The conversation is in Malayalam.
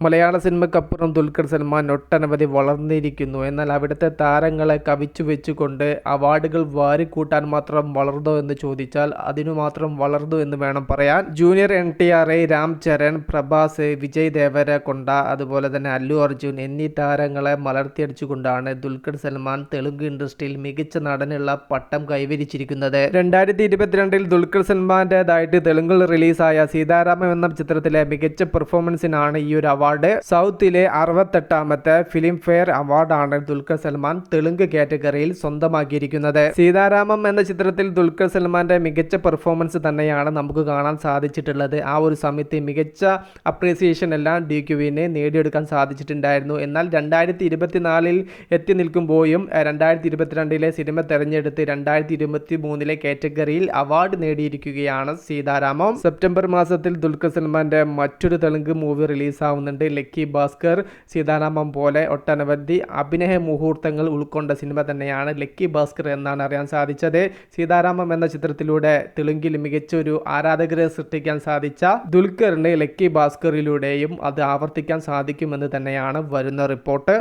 മലയാള സിനിമയ്ക്കപ്പുറം ദുൽഖർ സൽമാൻ ഒട്ടനവധി വളർന്നിരിക്കുന്നു. എന്നാൽ അവിടുത്തെ താരങ്ങളെ കവിച്ചു വെച്ചുകൊണ്ട് അവാർഡുകൾ വാരിക്കൂട്ടാൻ മാത്രം വളർന്നോ എന്ന് ചോദിച്ചാൽ അതിനു മാത്രം വളർന്നു എന്ന് വേണം പറയാൻ. ജൂനിയർ എൻ ടി ആർ എ രാം ചരൺ പ്രഭാസ് വിജയ് ദേവര കൊണ്ട അതുപോലെ തന്നെ അല്ലു അർജുൻ എന്നീ താരങ്ങളെ മലർത്തിയടിച്ചുകൊണ്ടാണ് ദുൽഖർ സൽമാൻ തെലുങ്ക് ഇൻഡസ്ട്രിയിൽ മികച്ച നടനുള്ള പട്ടം കൈവരിച്ചിരിക്കുന്നത്. രണ്ടായിരത്തി ഇരുപത്തിരണ്ടിൽ ദുൽഖർ സൽമാന്റേതായിട്ട് തെലുങ്കിൽ റിലീസായ സീതാരാമം എന്ന ചിത്രത്തിലെ മികച്ച പെർഫോമൻസിനാണ് ഈ ഒരു അവാർഡ് സൗത്തിലെ അറുപത്തെട്ടാമത്തെ ഫിലിം ഫെയർ അവാർഡാണ് ദുൽഖർ സൽമാൻ തെലുങ്ക് കാറ്റഗറിയിൽ സ്വന്തമാക്കിയിരിക്കുന്നത്. സീതാരാമം എന്ന ചിത്രത്തിൽ ദുൽഖർ സൽമാന്റെ മികച്ച പെർഫോമൻസ് തന്നെയാണ് നമുക്ക് കാണാൻ സാധിച്ചിട്ടുള്ളത്. ആ ഒരു സമയത്ത് മികച്ച അപ്രീസിയേഷൻ എല്ലാം ഡി ക്യുവിന് നേടിയെടുക്കാൻ സാധിച്ചിട്ടുണ്ടായിരുന്നു. എന്നാൽ രണ്ടായിരത്തി ഇരുപത്തിനാലിൽ എത്തി നിൽക്കുമ്പോഴും രണ്ടായിരത്തി ഇരുപത്തിരണ്ടിലെ സിനിമ തെരഞ്ഞെടുത്ത് രണ്ടായിരത്തി ഇരുപത്തി മൂന്നിലെ കാറ്റഗറിയിൽ അവാർഡ് നേടിയിരിക്കുകയാണ് സീതാരാമം. സെപ്റ്റംബർ മാസത്തിൽ ദുൽഖർ സൽമാന്റെ മറ്റൊരു തെലുങ്ക് മൂവി റിലീസാവുന്നുണ്ട്. ലക്കി ഭാസ്കർ സീതാരാമം പോലെ ഒട്ടനവധി അഭിനയ മുഹൂർത്തങ്ങൾ ഉൾക്കൊണ്ട സിനിമ തന്നെയാണ് ലക്കി ഭാസ്കർ എന്നാണ് അറിയാൻ സാധിച്ചത്. സീതാരാമം എന്ന ചിത്രത്തിലൂടെ തെലുങ്കിൽ മികച്ച ഒരു ആരാധകരെ സൃഷ്ടിക്കാൻ സാധിച്ച ദുൽഖറിന് ലക്കി ഭാസ്കറിലൂടെയും അത് ആവർത്തിക്കാൻ സാധിക്കുമെന്ന് തന്നെയാണ് വരുന്ന റിപ്പോർട്ട്.